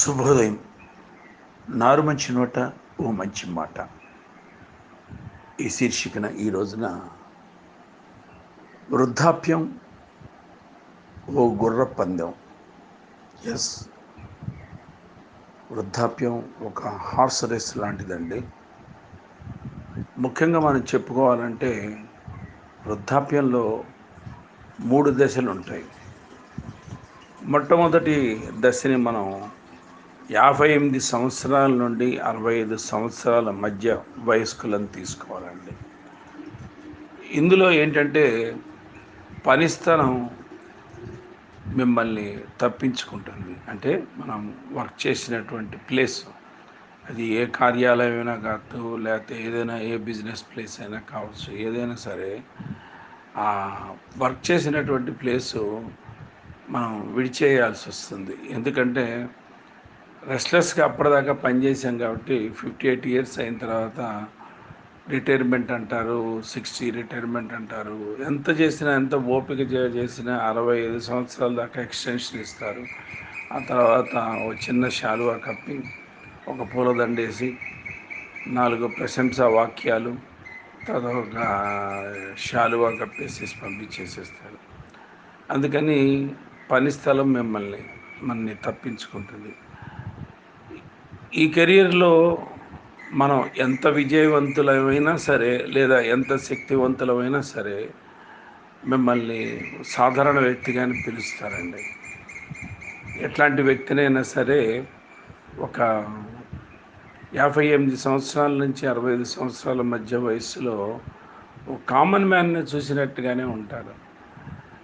శుభోదయం నారు మంచి నోట ఓ మంచి మాట. ఈ శీర్షికన ఈ రోజున వృద్ధాప్యం ఓ గుర్ర పందెం ఎస్ వృద్ధాప్యం ఒక హార్స్ రేస్ లాంటిదండి. ముఖ్యంగా మనం చెప్పుకోవాలంటే వృద్ధాప్యంలో మూడు దశలు ఉంటాయి మొట్టమొదటి దశని మనం యాభై ఎనిమిది సంవత్సరాల నుండి అరవై ఐదు సంవత్సరాల మధ్య వయస్కులను తీసుకోవాలండి. ఇందులో ఏంటంటే పనిస్థలం మిమ్మల్ని తప్పించుకుంటుంది. అంటే మనం వర్క్ చేసినటువంటి ప్లేస్ అది ఏ కార్యాలయం అయినా కాదు లేకపోతే ఏదైనా ఏ బిజినెస్ ప్లేస్ అయినా కావచ్చు ఏదైనా సరే ఆ వర్క్ చేసినటువంటి ప్లేసు మనం విడిచేయాల్సి వస్తుంది. ఎందుకంటే రెస్ట్లెస్గా అప్పటిదాకా పనిచేసాం కాబట్టి ఫిఫ్టీ ఎయిట్ ఇయర్స్ అయిన తర్వాత రిటైర్మెంట్ అంటారు సిక్స్టీ రిటైర్మెంట్ అంటారు. ఎంత చేసినా ఎంత ఓపిక చేసినా అరవై ఐదు సంవత్సరాల దాకా ఎక్స్టెన్షన్ ఇస్తారు. ఆ తర్వాత ఒక చిన్న శాలువా కప్పి ఒక పూలదండేసి నాలుగు ప్రశంసా వాక్యాలు తర్వాత ఒక శాలువా కప్పేసి పంపించేసేస్తారు. అందుకని పని స్థలం మిమ్మల్ని మనని తప్పించుకుంటుంది. ఈ కెరియర్లో మనం ఎంత విజయవంతులమైనా సరే లేదా ఎంత శక్తివంతులమైనా సరే మిమ్మల్ని సాధారణ వ్యక్తిగానే పిలుస్తారండి. ఎట్లాంటి వ్యక్తినైనా సరే ఒక యాభై ఎనిమిది సంవత్సరాల నుంచి అరవై ఐదు సంవత్సరాల మధ్య వయసులో ఒక కామన్ మ్యాన్ని చూసినట్టుగానే ఉంటాడు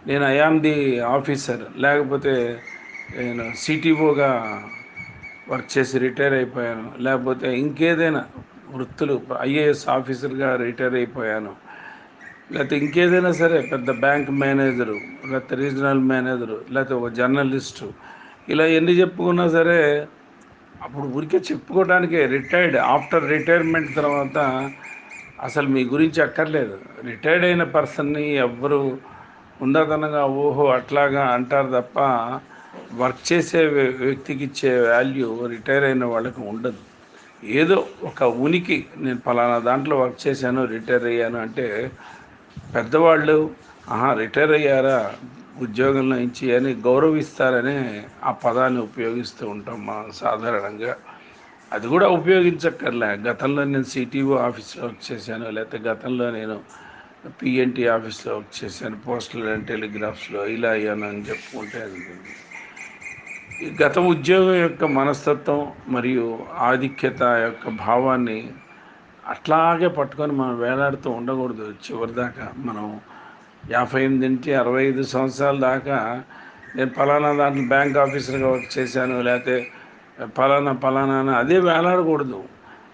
నేను ఐఆమ్ ది ఆఫీసర్ లేకపోతే నేను సిటీఓగా వర్క్ చేసి రిటైర్ అయిపోయాను. లేకపోతే ఇంకేదైనా వృత్తులు ఐఏఎస్ ఆఫీసర్గా రిటైర్ అయిపోయాను. లేకపోతే ఇంకేదైనా సరే పెద్ద బ్యాంక్ మేనేజరు లేకపోతే రీజనల్ మేనేజరు లేకపోతే ఒక జర్నలిస్టు ఇలా ఎన్ని చెప్పుకున్నా సరే అప్పుడు ఊరికే చెప్పుకోవడానికే రిటైర్డ్. ఆఫ్టర్ రిటైర్మెంట్ తర్వాత అసలు మీ గురించి అక్కర్లేదు. రిటైర్డ్ అయిన పర్సన్ని ఎవ్వరు ఉండదనగా ఓహో అట్లాగా అంటారు తప్ప వర్క్ చేసే వ్య- వ్యక్తికి ఇచ్చే వాల్యూ రిటైర్ అయిన వాళ్ళకి ఉండదు. ఏదో ఒక ఉనికి నేను ఫలానా దాంట్లో వర్క్ చేశాను రిటైర్ అయ్యాను అంటే పెద్దవాళ్ళు ఆహా రిటైర్ అయ్యారా? ఉద్యోగంలో ఇచ్చి అని గౌరవిస్తారని ఆ పదాన్ని ఉపయోగిస్తూ ఉంటాం మనం సాధారణంగా. అది కూడా ఉపయోగించక్కర్లే. గతంలో నేను సిటీఓ ఆఫీస్లో వర్క్ చేశాను లేకపోతే గతంలో నేను పిఎన్టీ ఆఫీస్లో వర్క్ చేశాను పోస్టల్ అండ్ టెలిగ్రాఫ్స్లో ఇలా అయ్యాను అని చెప్పుకుంటే అది గత ఉద్యోగం యొక్క మనస్తత్వం మరియు ఆధిక్యత యొక్క భావాన్ని అట్లాగే పట్టుకొని మనం వేలాడుతూ ఉండకూడదు. చివరి దాకా మనం యాభై ఎనిమిది నుంచి అరవై ఐదు సంవత్సరాల దాకా నేను ఫలానా దాంట్లో బ్యాంక్ ఆఫీసర్గా వర్క్ చేశాను లేకపోతే ఫలానా ఫలానా అని అదే వేలాడకూడదు.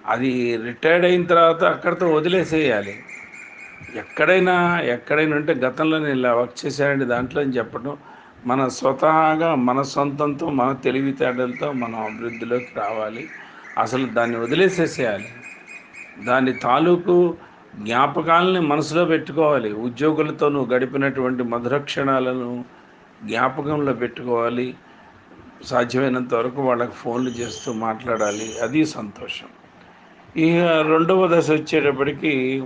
అది రిటైర్డ్ అయిన తర్వాత అక్కడితో వదిలేసేయాలి. ఎక్కడైనా ఎక్కడైనా ఉంటే గతంలో నేను ఇలా వర్క్ చేశానండి దాంట్లో అని చెప్పడం మన స్వతహాగా మన సొంతంతో మన తెలివితేటలతో మనం అభివృద్ధిలోకి రావాలి. అసలు దాన్ని వదిలేసేసేయాలి. దాని తాలూకు జ్ఞాపకాలని మనసులో పెట్టుకోవాలి. ఉద్యోగులతో నువ్వు గడిపినటువంటి మధుర క్షణాలను జ్ఞాపకంలో పెట్టుకోవాలి. సాధ్యమైనంత వరకు వాళ్ళకి ఫోన్లు చేస్తూ మాట్లాడాలి. అది సంతోషం. ఇక రెండవ దశ వచ్చేటప్పటికి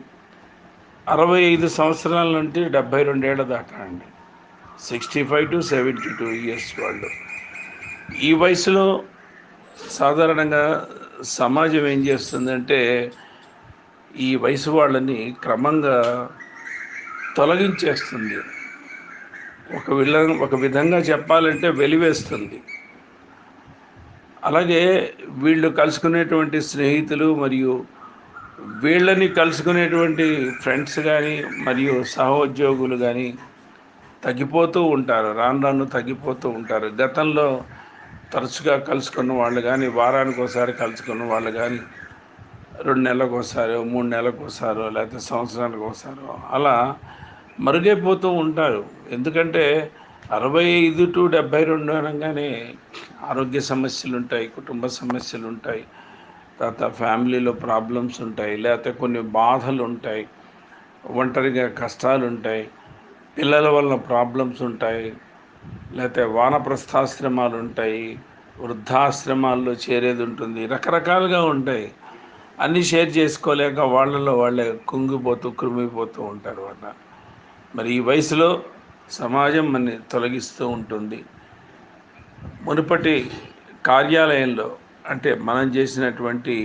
అరవై ఐదు సంవత్సరాల నుండి డెబ్భై రెండేళ్ళ దాకా అండి. Sixty five to seventy two years వాళ్ళు ఈ వయసులో సాధారణంగా సమాజం ఏం చేస్తుందంటే ఈ వయసు వాళ్ళని క్రమంగా తొలగించేస్తుంది. ఒక విల ఒక విధంగా చెప్పాలంటే వెలివేస్తుంది. అలాగే వీళ్ళు కలుసుకునేటువంటి స్నేహితులు మరియు వీళ్ళని కలుసుకునేటువంటి ఫ్రెండ్స్ కానీ మరియు సహోద్యోగులు కానీ తగ్గిపోతూ ఉంటారు రాను రాను తగ్గిపోతూ ఉంటారు. గతంలో తరచుగా కలుసుకున్న వాళ్ళు కానీ వారానికి ఒకసారి కలుసుకున్న వాళ్ళు కానీ రెండు నెలలకు ఒకసారి మూడు నెలలకు ఒకసారో లేకపోతే సంవత్సరానికి ఒకసారో అలా మరుగైపోతూ ఉంటారు. ఎందుకంటే అరవై ఐదు టు డెబ్బై రెండు అనగానే ఆరోగ్య సమస్యలు ఉంటాయి కుటుంబ సమస్యలు ఉంటాయి తర్వాత ఫ్యామిలీలో ప్రాబ్లమ్స్ ఉంటాయి లేకపోతే కొన్ని బాధలు ఉంటాయి ఒంటరిగా కష్టాలు ఉంటాయి. పిల్లల వల్ల ప్రాబ్లమ్స్ ఉంటాయి లేకపోతే వానప్రస్థాశ్రమాలు ఉంటాయి వృద్ధాశ్రమాల్లో చేరేది ఉంటుంది రకరకాలుగా ఉంటాయి. అన్నీ షేర్ చేసుకోలేక వాళ్ళలో వాళ్ళే కుంగిపోతూ కృమిపోతూ ఉంటారు అన్నమాట మరి ఈ వయసులో సమాజం మన తొలగిస్తూ ఉంటుంది. మునుపటి కార్యాలయంలో అంటే మనం చేసినటువంటి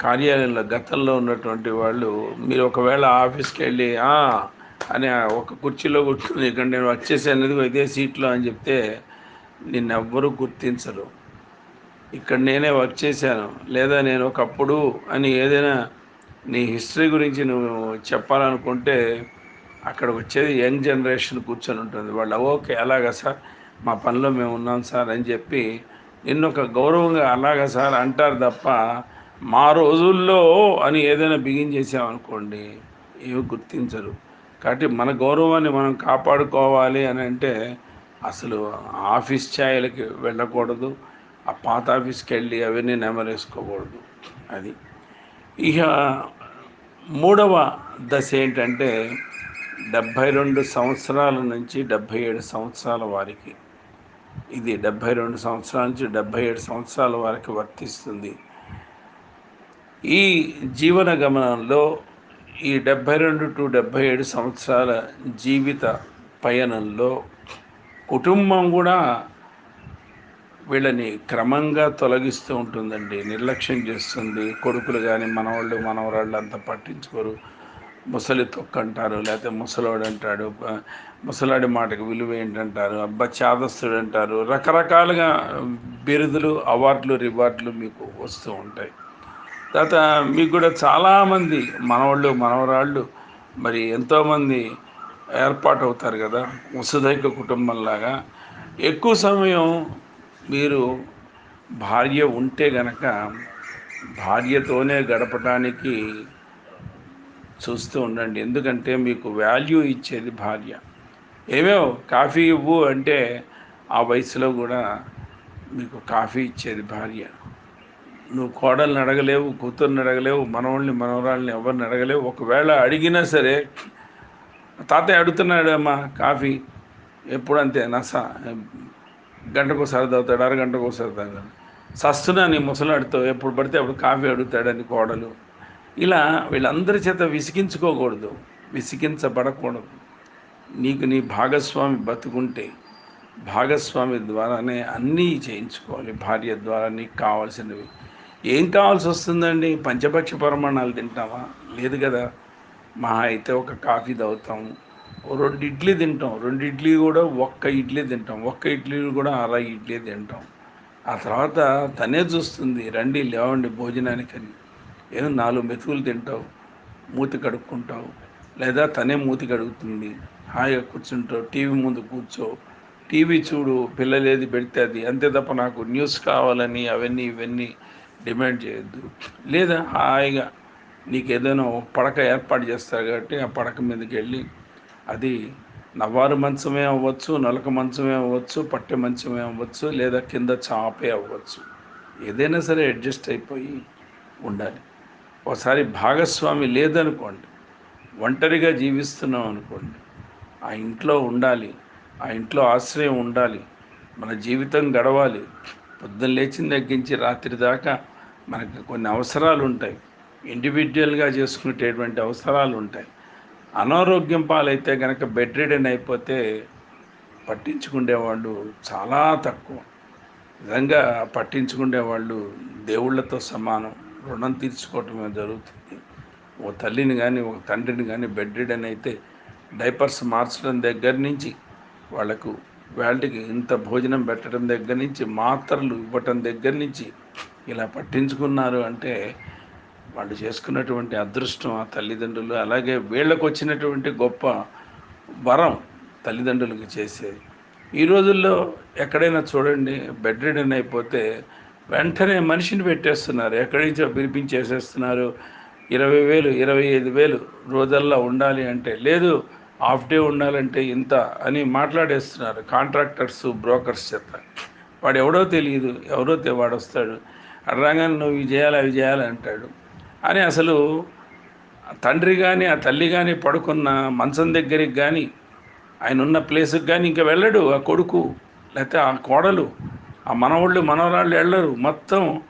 కార్యాలయంలో గతంలో ఉన్నటువంటి వాళ్ళు మీరు ఒకవేళ ఆఫీస్కి వెళ్ళి అని ఒక కుర్చీలో కూర్చుని ఇక్కడ నేను వచ్చేసాను ఇదే సీట్లో అని చెప్తే నిన్నెవ్వరూ గుర్తించరు. ఇక్కడ నేనే వర్క్ చేశాను లేదా నేను ఒకప్పుడు అని ఏదైనా నీ హిస్టరీ గురించి నువ్వు చెప్పాలనుకుంటే అక్కడ వచ్చేది యంగ్ జనరేషన్ కూర్చొని ఉంటుంది. వాళ్ళు ఓకే అలాగా సార్ మా పనిలో మేము ఉన్నాం సార్ అని చెప్పి నిన్ను ఒక గౌరవంగా అలాగా సార్ అంటారు తప్ప మా రోజుల్లో అని ఏదైనా బిగిన్ చేసామనుకోండి ఏమి గుర్తించరు. కాబట్టి మన గౌరవాన్ని మనం కాపాడుకోవాలి అని అంటే అసలు ఆఫీస్ ఛాయలకి వెళ్ళకూడదు ఆ పాత ఆఫీస్కి వెళ్ళి అవన్నీ నెమరేసుకోకూడదు. అది. ఇక మూడవ దశ ఏంటంటే డెబ్భై రెండు సంవత్సరాల నుంచి డెబ్భై ఏడు సంవత్సరాల వారికి. ఇది డెబ్భై రెండు సంవత్సరాల నుంచి డెబ్భై ఏడు సంవత్సరాల వారికి వర్తిస్తుంది. ఈ జీవన గమనంలో ఈ డెబ్భై రెండు టు డెబ్భై ఏడు సంవత్సరాల జీవిత పయనంలో కుటుంబం కూడా వీళ్ళని క్రమంగా తొలగిస్తూ ఉంటుందండి. నిర్లక్ష్యం చేస్తుంది. కొడుకులు కానీ మనవాళ్ళు మనవరాళ్ళు అంతా పట్టించుకోరు. ముసలి తొక్క అంటారు లేకపోతే ముసలోడు అంటాడు ముసలాడి మాటకు విలువ ఏంటంటారు అబ్బా చాదస్తుడు అంటారు. రకరకాలుగా బిరుదులు అవార్డులు రివార్డులు మీకు వస్తూ ఉంటాయి. తర్వాత మీకు కూడా చాలామంది మనవాళ్ళు మనవరాళ్ళు మరి ఎంతోమంది ఏర్పాటు అవుతారు కదా వసుధైక కుటుంబంలాగా. ఎక్కువ సమయం మీరు భార్య ఉంటే గనక భార్యతోనే గడపడానికి చూస్తూ ఉండండి. ఎందుకంటే మీకు వాల్యూ ఇచ్చేది భార్య. ఏమేమో కాఫీ ఇవ్వు అంటే ఆ వయసులో కూడా మీకు కాఫీ ఇచ్చేది భార్య. నువ్వు కోడల్ని అడగలేవు కూతుర్ని అడగలేవు మనవాళ్ళని మనవరాళ్ళని ఎవరిని అడగలేవు. ఒకవేళ అడిగినా సరే తాతయ్య అడుగుతున్నాడు అమ్మా కాఫీ ఎప్పుడు అంతే నస గంటకు తాగుతాడు అరగంటకోసారి తాగుతాడు. సస్తున్నా నీ ముసలాడితో ఎప్పుడు పడితే అప్పుడు కాఫీ అడుగుతాడని కోడలు. ఇలా వీళ్ళందరి చేత విసిగించుకోకూడదు విసిగించబడకూడదు. నీకు నీ భాగస్వామి బతుకుంటే భాగస్వామి ద్వారానే అన్నీ చేయించుకోవాలి. భార్య ద్వారా నీకు కావాల్సినవి ఏం కావాల్సి వస్తుందండి? పంచపక్ష పరమాణాలు తింటామా లేదు కదా. మహా అయితే ఒక కాఫీ తాగుతాం. రెండు ఇడ్లీ తింటాం. రెండు ఇడ్లీ కూడా ఒక్క ఇడ్లీ తింటాం. ఒక్క ఇడ్లీ కూడా అర ఇడ్లీ తింటాం. ఆ తర్వాత తనే చూస్తుంది రండి లేవండి భోజనానికని. ఏదో నాలుగు మెతుకులు తింటావు? మూతి కడుక్కుంటావు? లేదా తనే మూతి కడుగుతుంది హాయిగా కూర్చుంటావు టీవీ ముందు కూర్చో. టీవీ చూడు పిల్లలు ఏది పెడితే అది. అంతే తప్ప నాకు న్యూస్ కావాలని అవన్నీ ఇవన్నీ డిమాండ్ చేయొద్దు. లేదా హాయిగా నీకు ఏదైనా పడక ఏర్పాటు చేస్తారు కాబట్టి ఆ పడక మీదకి వెళ్ళి అది నవ్వారు మంచమే అవ్వచ్చు నలక మంచమే అవ్వచ్చు పట్టె మంచమే అవ్వచ్చు లేదా కింద చాపే అవ్వచ్చు. ఏదైనా సరే అడ్జస్ట్ అయిపోయి ఉండాలి. ఒకసారి భాగస్వామి లేదనుకోండి ఒంటరిగా జీవిస్తున్నాం అనుకోండి ఆ ఇంట్లో ఉండాలి ఆ ఇంట్లో ఆశ్రయం ఉండాలి మన జీవితం గడవాలి పొద్దున్న లేచిన తగ్గించి రాత్రి దాకా మనకు కొన్ని అవసరాలు ఉంటాయి. ఇండివిజువల్గా చేసుకునేటటువంటి అవసరాలు ఉంటాయి. అనారోగ్యం పాలైతే కనుక బెడ్ రిడన్ అయిపోతే పట్టించుకునేవాళ్ళు చాలా తక్కువ. నిజంగా పట్టించుకునే వాళ్ళు దేవుళ్ళతో సమానం. రుణం తీర్చుకోవటమే జరుగుతుంది. ఓ తల్లిని కానీ ఒక తండ్రిని కానీ బెడ్ రిడన్ అయితే డైపర్స్ మార్చడం దగ్గర నుంచి వాళ్ళకు వాళ్ళకి ఇంత భోజనం పెట్టడం దగ్గర నుంచి మాత్రలు ఇవ్వటం దగ్గర నుంచి ఇలా పట్టించుకున్నారు అంటే వాళ్ళు చేసుకున్నటువంటి అదృష్టం ఆ తల్లిదండ్రులు అలాగే వీళ్ళకు వచ్చినటువంటి గొప్ప వరం తల్లిదండ్రులకు చేసేది ఈ రోజుల్లో ఎక్కడైనా చూడండి బెడ్ రిడన్ అయిపోతే వెంటనే మనిషిని పెట్టేస్తున్నారు. ఎక్కడి నుంచో పిలిపించేసేస్తున్నారు. ఇరవై వేలు ఇరవై ఐదు వేలు రోజల్లో ఉండాలి అంటే లేదు హాఫ్ డే ఉండాలంటే ఇంత అని మాట్లాడేస్తున్నారు కాంట్రాక్టర్స్ బ్రోకర్స్ చేత. వాడు ఎవడో తెలియదు ఎవరో వాడు వస్తాడు. అటు నువ్వు ఇవి చేయాలి అవి చేయాలి అంటాడు. అని అసలు ఆ తండ్రి కానీ ఆ తల్లి కానీ పడుకున్న మంచం దగ్గరికి కానీ ఆయన ఉన్న ప్లేస్కి కానీ ఇంకా వెళ్ళడు ఆ కొడుకు లేకపోతే ఆ కోడలు ఆ మనవాళ్ళు మనవరాళ్ళు వెళ్ళరు. మొత్తం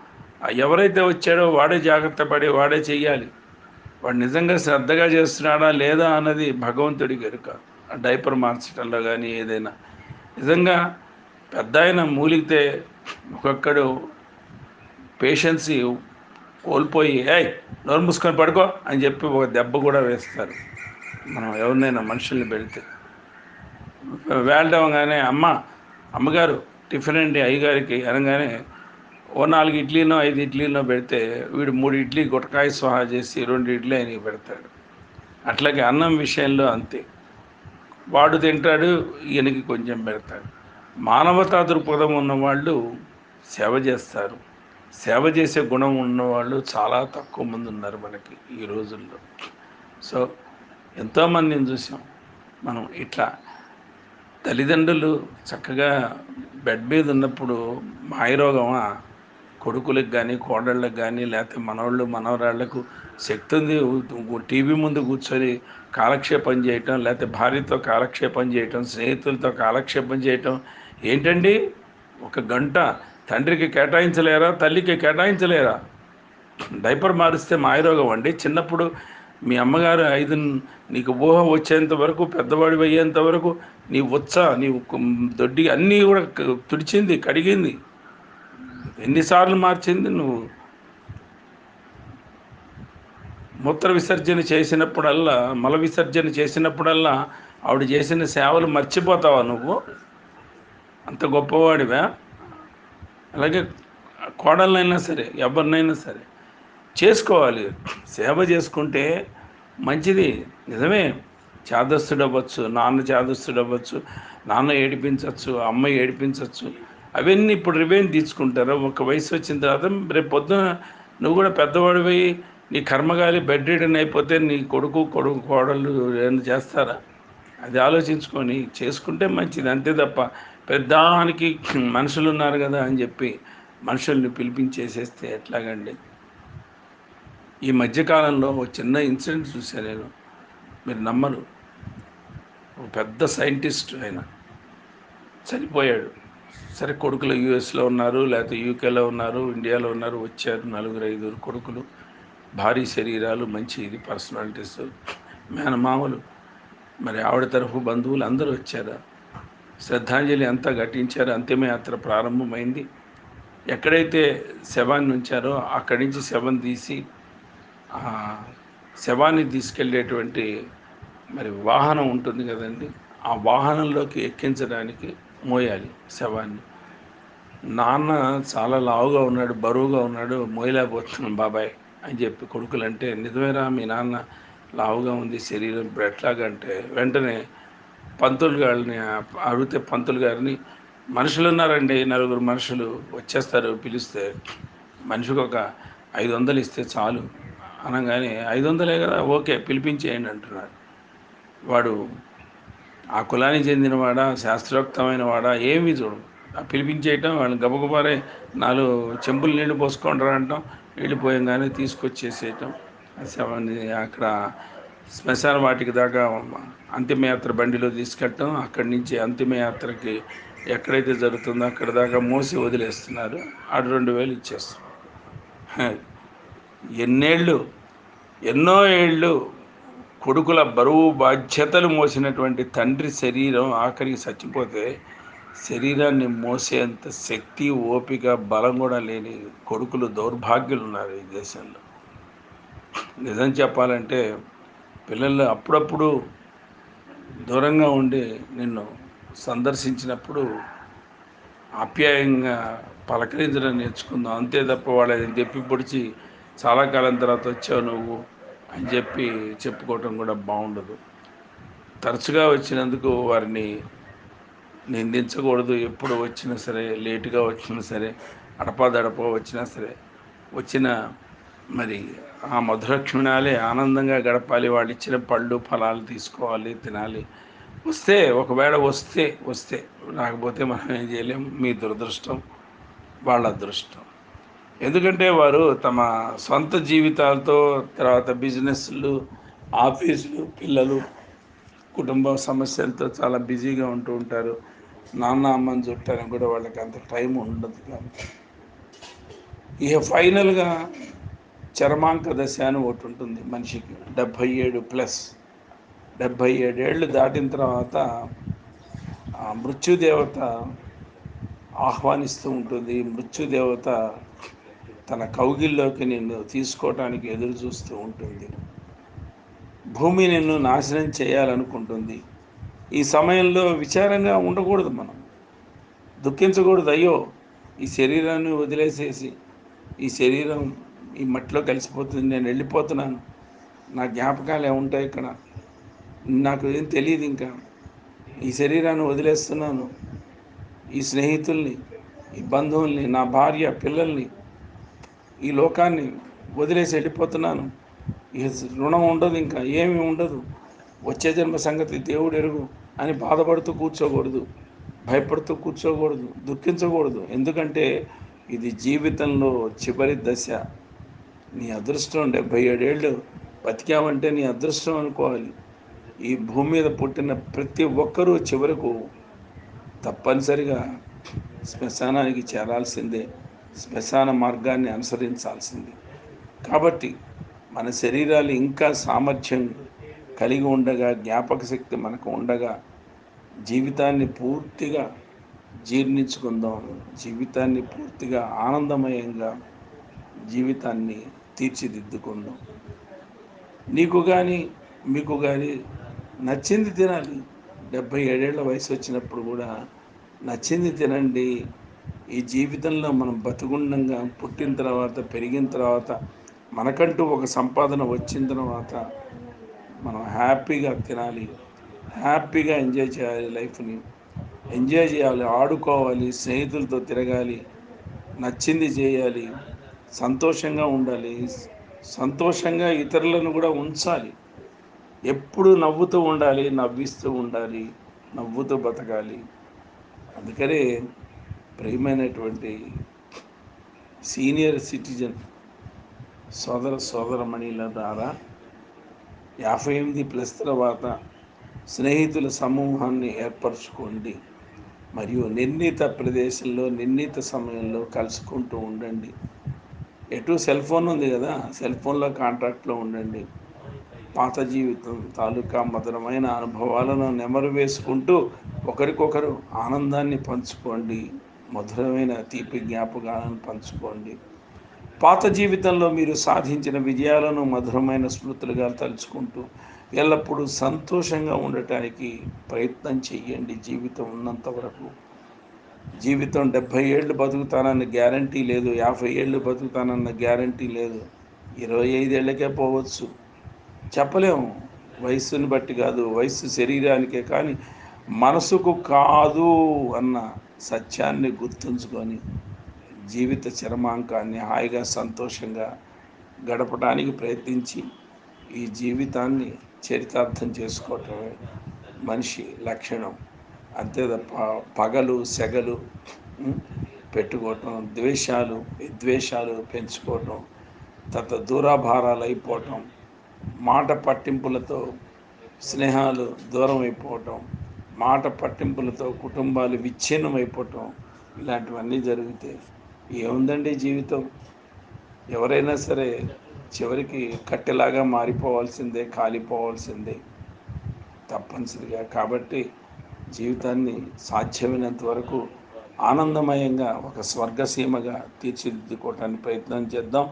ఎవరైతే వచ్చాడో వాడే జాగ్రత్త పడి వాడే చెయ్యాలి. వాడు నిజంగా శ్రద్ధగా చేస్తున్నాడా లేదా అన్నది భగవంతుడి ఎరుక ఆ డైపర్ మార్చడంలో కానీ ఏదైనా. నిజంగా పెద్ద ఆయన మూలిగితే ఒక్కొక్కడు పేషెన్సీ కోల్పోయి ఏయ్ నోరు మూసుకొని పడుకో అని చెప్పి ఒక దెబ్బ కూడా వేస్తారు. మనం ఎవరినైనా మనుషుల్ని పెడితే. వేళ్ళవగానే అమ్మ అమ్మగారు టిఫిన్ అండి అయ్యగారికి అనగానే ఓ నాలుగు ఇడ్లీనో ఐదు ఇడ్లీనో పెడితే వీడు మూడు ఇడ్లీ గుటకాయ స్వాహా చేసి రెండు ఇడ్లీ ఆయనకి పెడతాడు. అట్లాగే అన్నం విషయంలో అంతే. వాడు తింటాడు ఈయనకి కొంచెం పెడతాడు. మానవతా దృక్పథం ఉన్నవాళ్ళు సేవ చేస్తారు. సేవ చేసే గుణం ఉన్నవాళ్ళు చాలా తక్కువ మంది ఉన్నారు మనకి ఈ రోజుల్లో. సో ఎంతోమందిని చూసాం మనం ఇట్లా తల్లిదండ్రులు చక్కగా బెడ్ మీద ఉన్నప్పుడు మాయరోగమా? కొడుకులకు కానీ కోడళ్ళకు కానీ లేకపోతే మనవాళ్ళు మనవరాళ్ళకు శక్తి ఉంది టీవీ ముందు కూర్చొని కాలక్షేపం చేయటం లేకపోతే భార్యతో కాలక్షేపం చేయటం స్నేహితులతో కాలక్షేపం చేయటం. ఏంటండి? ఒక గంట తండ్రికి కేటాయించలేరా తల్లికి కేటాయించలేరా? డైపర్ మారిస్తే మాయరోగం అండి. చిన్నప్పుడు మీ అమ్మగారు ఐదు నీకు ఊహ వచ్చేంత వరకు పెద్దవాడి అయ్యేంత వరకు నీ ఉత్స నీ దొడ్డి అన్నీ కూడా తుడిచింది కడిగింది. ఎన్నిసార్లు మార్చింది నువ్వు? మూత్ర విసర్జన చేసినప్పుడల్లా మల విసర్జన చేసినప్పుడల్లా ఆవిడ చేసిన సేవలు మర్చిపోతావా నువ్వు? అంత గొప్పవాడివా? అలాగే కోడలనైనా సరే ఎవరినైనా సరే చేసుకోవాలి. సేవ చేసుకుంటే మంచిది. నిజమే. చాదస్తుడు అవ్వచ్చు నాన్న చాదస్తుడు అవ్వచ్చు నాన్న ఏడిపించవచ్చు అమ్మ ఏడిపించవచ్చు అవన్నీ ఇప్పుడు రివైన్ తీసుకుంటారు. ఒక వయసు వచ్చిన తర్వాత రేపు పొద్దున నువ్వు కూడా పెద్దవాడిపోయి నీ కర్మగాలి బెడ్ రీడన్ అయిపోతే నీ కొడుకు కొడుకు కోడళ్ళు ఏమైనా చేస్తారా? అది ఆలోచించుకొని చేసుకుంటే మంచిది. అంతే తప్ప పెద్దానికి మనుషులు ఉన్నారు కదా అని చెప్పి మనుషుల్ని పిలిపించేసేస్తే ఎట్లాగండి? ఈ మధ్యకాలంలో ఒక చిన్న ఇన్సిడెంట్ చూశాను నేను. మీరు నమ్మరు. ఒక పెద్ద సైంటిస్ట్ ఆయన చనిపోయాడు. సరే కొడుకులు యూఎస్లో ఉన్నారు లేకపోతే యూకేలో ఉన్నారు ఇండియాలో ఉన్నారు వచ్చారు నలుగురు ఐదుగురు కొడుకులు. భారీ శరీరాలు మంచి ఇది పర్సనాలిటీస్. మేనమామలు మరి ఆవిడ తరఫు బంధువులు అందరూ వచ్చారు? శ్రద్ధాంజలి అంతా ఘటించారు. అంతిమయాత్ర ప్రారంభమైంది. ఎక్కడైతే శవాన్ని ఉంచారో అక్కడి నుంచి శవం తీసి శవాన్ని తీసుకెళ్ళేటువంటి మరి వాహనం ఉంటుంది కదండి. ఆ వాహనంలోకి ఎక్కించడానికి మోయాలి. శవాన్ని. నాన్న చాలా లావుగా ఉన్నాడు బరువుగా ఉన్నాడు మోయలేకపోతున్నాను బాబాయ్ అని చెప్పి కొడుకులు అంటే నిజమేరా మీ నాన్న లావుగా ఉంది శరీరం ఇప్పుడు ఎట్లాగంటే వెంటనే పంతులు గారిని అడిగితే పంతులు గారిని మనుషులు ఉన్నారండి నలుగురు మనుషులు వచ్చేస్తారు పిలిస్తే మనిషికి ఒక ఐదు వందలు ఇస్తే చాలు. అనగానే ఐదు వందలే కదా ఓకే పిలిపించేయండి అంటున్నాడు వాడు ఆ కులానికి చెందినవాడా శాస్త్రోక్తమైన వాడా ఏమీ చూడు. ఆ పిలిపించేయటం వాళ్ళు గబగబారే నాలుగు చెంబులు నీళ్ళు పోసుకుంటారు అంటాం వెళ్ళిపోయంగానే తీసుకొచ్చేసేయటం. అక్కడ శ్మశాన వాటికి దాకా అంతిమయాత్ర బండిలో తీసుకెళ్ళటం అక్కడి నుంచి అంతిమయాత్రకి ఎక్కడైతే జరుగుతుందో అక్కడ దాకా మోసి వదిలేస్తున్నారు. ఆడు రెండు వేలు ఇచ్చేస్తారు ఎన్నేళ్ళు ఎన్నో ఏళ్ళు కొడుకుల బరువు బాధ్యతలు మోసినటువంటి తండ్రి శరీరం ఆఖరికి చచ్చిపోతే శరీరాన్ని మోసేంత శక్తి ఓపిక బలం కూడా లేని కొడుకులు దౌర్భాగ్యులు ఉన్నారు ఈ దేశంలో. నిజం చెప్పాలంటే పిల్లలు అప్పుడప్పుడు దూరంగా ఉండి నిన్ను సందర్శించినప్పుడు ఆప్యాయంగా పలకరించడం నేర్చుకుందాం. అంతే తప్ప వాళ్ళని చెప్పి పొడిచి చాలా కాలం తర్వాత వచ్చావు నువ్వు. అని చెప్పి చెప్పుకోవటం కూడా బాగుండదు. తరచుగా వచ్చినందుకు వారిని నిందించకూడదు. ఎప్పుడు వచ్చినా సరే లేటుగా వచ్చినా సరే అడపాదడప వచ్చినా సరే వచ్చిన మరి ఆ మధుర క్షణాలే ఆనందంగా గడపాలి. వాళ్ళు ఇచ్చిన పళ్ళు ఫలాలు తీసుకోవాలి తినాలి. వస్తే ఒకవేళ వస్తే వస్తే రాకపోతే మనం ఏం చేయలేం మీ దురదృష్టం వాళ్ళ అదృష్టం. ఎందుకంటే వారు తమ సొంత జీవితాలతో తర్వాత బిజినెస్లు ఆఫీసులు పిల్లలు కుటుంబ సమస్యలతో చాలా బిజీగా ఉంటూ ఉంటారు. నాన్న అమ్మని చుట్టానికి కూడా వాళ్ళకి అంత టైం ఉండదు కాబట్టి. ఇక ఫైనల్గా చర్మాంక దశ అని ఒకటి ఉంటుంది మనిషికి. డెబ్భై ఏడు ప్లస్. డెబ్భై ఏడేళ్ళు దాటిన తర్వాత మృత్యుదేవత ఆహ్వానిస్తూ ఉంటుంది. మృత్యుదేవత తన కౌగిల్లోకి నిన్ను తీసుకోవటానికి ఎదురు చూస్తూ ఉంటుంది. భూమి నిన్ను నాశనం చేయాలనుకుంటుంది. ఈ సమయంలో విచారంగా ఉండకూడదు మనం. దుఃఖించకూడదు. అయ్యో ఈ శరీరాన్ని వదిలేసేసి ఈ శరీరం ఈ మట్టిలో కలిసిపోతుంది నేను వెళ్ళిపోతున్నాను. నా జ్ఞాపకాలు ఏముంటాయి ఇక్కడ? నాకు ఏం తెలియదు ఇంకా. ఈ శరీరాన్ని వదిలేస్తున్నాను. ఈ స్నేహితుల్ని ఈ బంధువుల్ని నా భార్య పిల్లల్ని ఈ లోకాన్ని వదిలేసి వెళ్ళిపోతున్నాను. ఈ రుణం ఉండదు ఇంకా ఏమీ ఉండదు. వచ్చే జన్మ సంగతి దేవుడు ఎరుగు అని బాధపడుతూ కూర్చోకూడదు భయపడుతూ కూర్చోకూడదు దుఃఖించకూడదు. ఎందుకంటే ఇది జీవితంలో చివరి దశ. నీ అదృష్టం డెబ్భై ఏడేళ్ళు బతికామంటే నీ అదృష్టం అనుకోవాలి. ఈ భూమి మీద పుట్టిన ప్రతి ఒక్కరూ చివరకు తప్పనిసరిగా శ్మశానానికి చేరాల్సిందే. శ్మశాన మార్గాన్ని అనుసరించాల్సింది. కాబట్టి మన శరీరాలు ఇంకా సామర్థ్యం కలిగి ఉండగా జ్ఞాపక శక్తి మనకు ఉండగా జీవితాన్ని పూర్తిగా జీర్ణించుకుందాం. జీవితాన్ని పూర్తిగా ఆనందమయంగా జీవితాన్ని తీర్చిదిద్దుకుందాం. నీకు కానీ మీకు కానీ నచ్చింది తినాలి. డెబ్భై ఏడేళ్ళ వయసు వచ్చినప్పుడు కూడా నచ్చింది తినండి. ఈ జీవితంలో మనం బతుకుండగా పుట్టిన తర్వాత పెరిగిన తర్వాత మనకంటూ ఒక సంపాదన వచ్చిన తర్వాత మనం హ్యాపీగా తినాలి. హ్యాపీగా ఎంజాయ్ చేయాలి లైఫ్ని. ఎంజాయ్ చేయాలి ఆడుకోవాలి స్నేహితులతో తిరగాలి నచ్చింది చేయాలి సంతోషంగా ఉండాలి సంతోషంగా ఇతరులను కూడా ఉంచాలి. ఎప్పుడు నవ్వుతూ ఉండాలి నవ్విస్తూ ఉండాలి నవ్వుతూ బతకాలి. అందుకనే ప్రియమైనటువంటి సీనియర్ సిటిజన్ సోదర సోదరమణిల ద్వారా యాభై ఎనిమిది ప్లస్ తర్వాత స్నేహితుల సమూహాన్ని ఏర్పరచుకోండి. మరియు నిర్ణీత ప్రదేశంలో నిర్ణీత సమయంలో కలుసుకుంటూ ఉండండి. ఎటు సెల్ ఫోన్ ఉంది కదా సెల్ ఫోన్లో కాంటాక్ట్లో ఉండండి. పాత జీవితం తాలూకా మధురమైన అనుభవాలను నెమరు వేసుకుంటూ ఒకరికొకరు ఆనందాన్ని పంచుకోండి. మధురమైన తీపి జ్ఞాపకాలను పంచుకోండి. పాత జీవితంలో మీరు సాధించిన విజయాలను మధురమైన స్మృతులుగా తలుచుకుంటూ ఎల్లప్పుడూ సంతోషంగా ఉండటానికి ప్రయత్నం చెయ్యండి జీవితం ఉన్నంత వరకు. జీవితం డెబ్భై ఏళ్ళు బతుకుతానన్న గ్యారంటీ లేదు యాభై ఏళ్ళు బతుకుతానన్న గ్యారంటీ లేదు ఇరవై ఐదేళ్ళకే పోవచ్చు. చెప్పలేము వయస్సుని బట్టి కాదు వయస్సు శరీరానికే కానీ మనసుకు కాదు అన్న సత్యాన్ని గుర్తుంచుకొని జీవిత చరమాంకాన్ని హాయిగా సంతోషంగా గడపడానికి ప్రయత్నించి ఈ జీవితాన్ని చరితార్థం చేసుకోవటమే మనిషి లక్షణం. అంతే తప్ప పగలు సెగలు పెట్టుకోవటం ద్వేషాలు విద్వేషాలు పెంచుకోవటం తత దూరాభారాలు అయిపోవటం మాట పట్టింపులతో స్నేహాలు దూరం అయిపోవటం మాట పట్టింపులతో కుటుంబాలు విచ్ఛిన్నం అయిపోవటం ఇలాంటివన్నీ జరిగితే ఏముందండి జీవితం? ఎవరైనా సరే చివరికి కట్టెలాగా మారిపోవాల్సిందే కాలిపోవాల్సిందే తప్పనిసరిగా. కాబట్టి జీవితాన్ని సాధ్యమైనంత వరకు ఆనందమయంగా ఒక స్వర్గసీమగా తీర్చిదిద్దుకోవటానికి ప్రయత్నం చేద్దాం.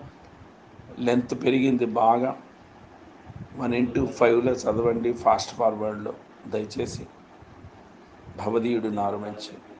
లెంత్ పెరిగింది బాగా. వన్ ఇంటూ ఫైవ్లో చదవండి ఫాస్ట్ ఫార్వర్డ్లో. దయచేసి భవదీయుడు నారు మంచి